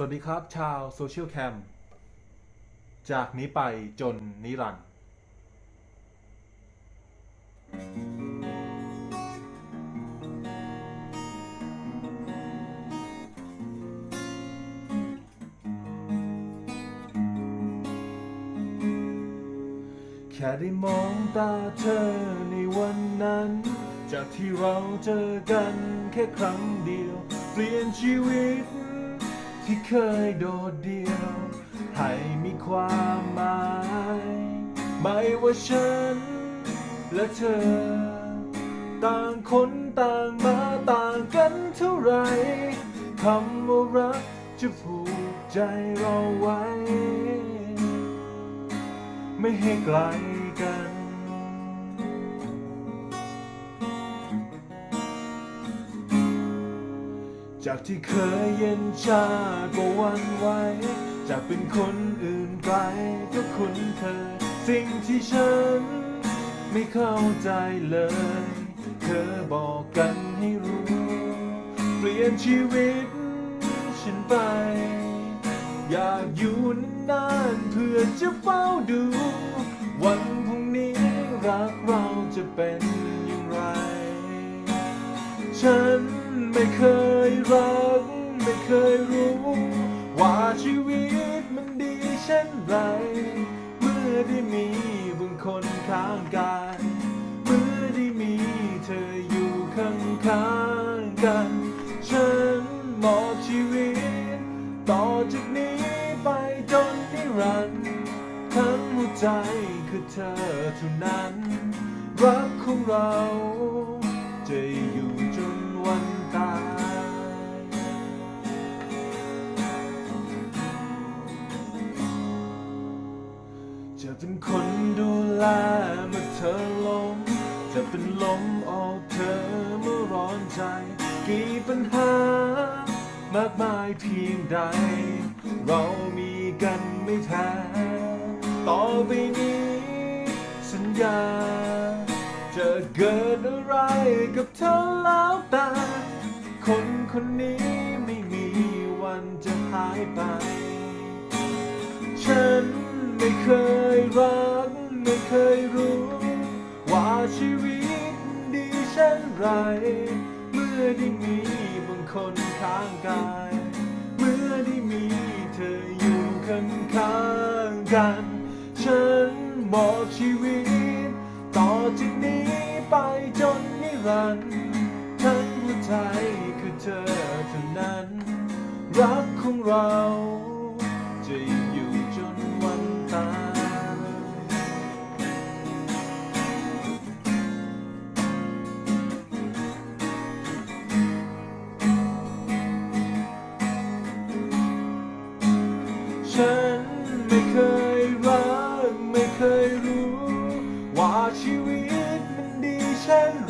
สวัสดีครับ ชาวโซเชียลแคมจากนี้ไปจนนิรันดร์แค่ได้มองตาเธอในวันนั้น จากที่เราเจอกันแค่ครั้งเดียว เปลี่ยนชีวิต ที่เคยโดดเดี่ยว ให้มีความหมาย ไม่ว่าฉันและเธอ ต่างคนต่างมาต่างกันเท่าไรคำว่ารักจะผูกใจเราไว้ ไม่ให้ไกลกัน จากที่เคยเย็นชาก็วันไหวจากเป็นคนอื่นไกลก็คุ้นเคยสิ่งที่ฉันไม่เข้าใจเลย เธอบอกกันให้รู้ เปลี่ยนชีวิตฉันไป อยากอยู่นานๆเพื่อจะเฝ้าดู วันพรุ่งนี้รักเราจะเป็นอย่างไร ฉัน ไม่เคยรัก ไม่เคยรู้ ว่าชีวิตมันดีเช่นไร เมื่อได้มีบางคนข้างกาย เมื่อได้มีเธออยู่ข้างข้างๆกัน ฉันมอบชีวิต ต่อจากนี้ไปจนนิรันดร์ทั้งหัวใจคือเธอเท่านั้น รักของเราจะ เป็นคนดูแลเมื่อเธอล้มจะเป็นลมออกเธอเมื่อร้อนใจ กี่ปัญหามากมายเพียงใด เรามีกันไม่แพ้ต่อไปนี้ สัญญา จะเกิดอะไรกับเธอแล้วแต่คนคนนี้ไม่มีวันจะหายไป ฉันไม่เคย รักไม่เคยรู้ ว่าชีวิตดีเช่นไร เมื่อได้มีบางคนข้างกาย เมื่อได้มีเธออยู่ข้างข้างๆกัน ฉันมอบชีวิต ต่อจากนี้ไปจนนิรันดร์ทั้งหัวใจคือเธอเท่านั้น รักของเรา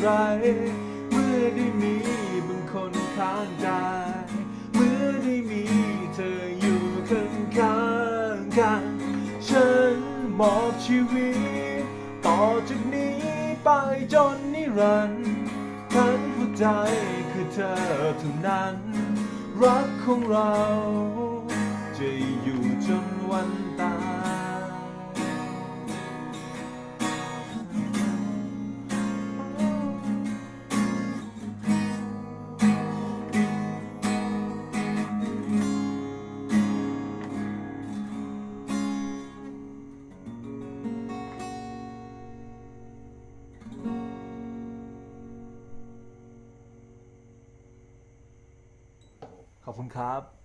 ไร เมื่อได้มีบางคนข้างกายเมื่อได้มีเธออยู่ข้างข้างๆกันฉันมอบชีวิต ต่อจากนี้ไปจนนิรันดร์ทั้งหัวใจคือเธอเท่านั้น รักของเรา จะอยู่จนวันตาย ขอบคุณครับ